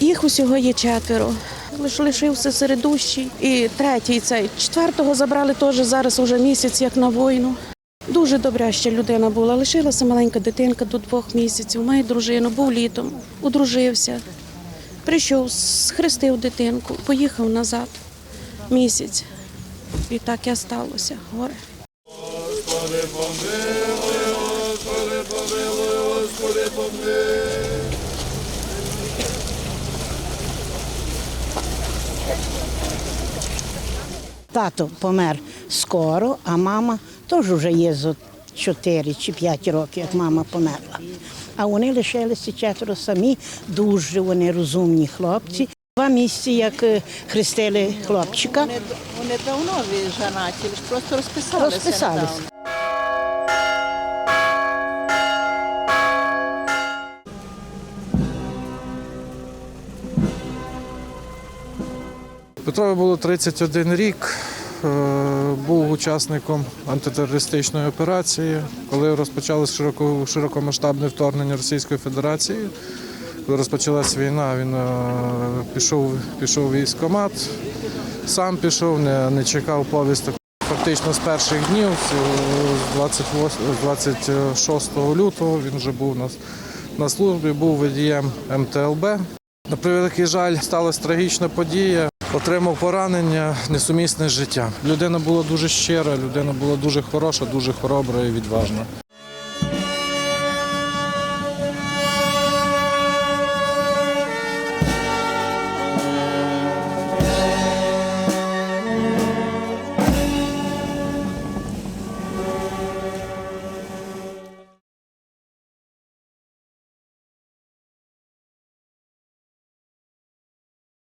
Їх усього є четверо. Лиш лишився середущий. І третій цей. Четвертого забрали теж зараз уже місяць, як на війну. Дуже добряща людина була. Лишилася маленька дитинка до двох місяців. Має дружину, був літом, одружився. Прийшов, схрестив дитинку, поїхав назад місяць. І так і сталося. Горе. Тато помер скоро, а мама теж вже є за 4 чи 5 років, як мама померла. А вони лишилися четверо самі, дуже вони розумні хлопці. Два місяці, як е, хрестили хлопчика, Вони, вони давно женаті, лиш просто розписалися. розписались. Петрові було 31 рік. е, Був учасником антитерористичної операції, коли розпочалось широко, широкомасштабне вторгнення Російської Федерації. Коли розпочалась війна, він е, пішов, пішов в військкомат, сам пішов, не, не чекав повісток. Фактично з перших днів, з 28 з 26 лютого, він вже був на, на службі, був водієм МТЛБ. На превеликий жаль, сталася трагічна подія. Отримав поранення несумісне з життям. Людина була дуже щира, людина була дуже хороша, дуже хоробра і відважна.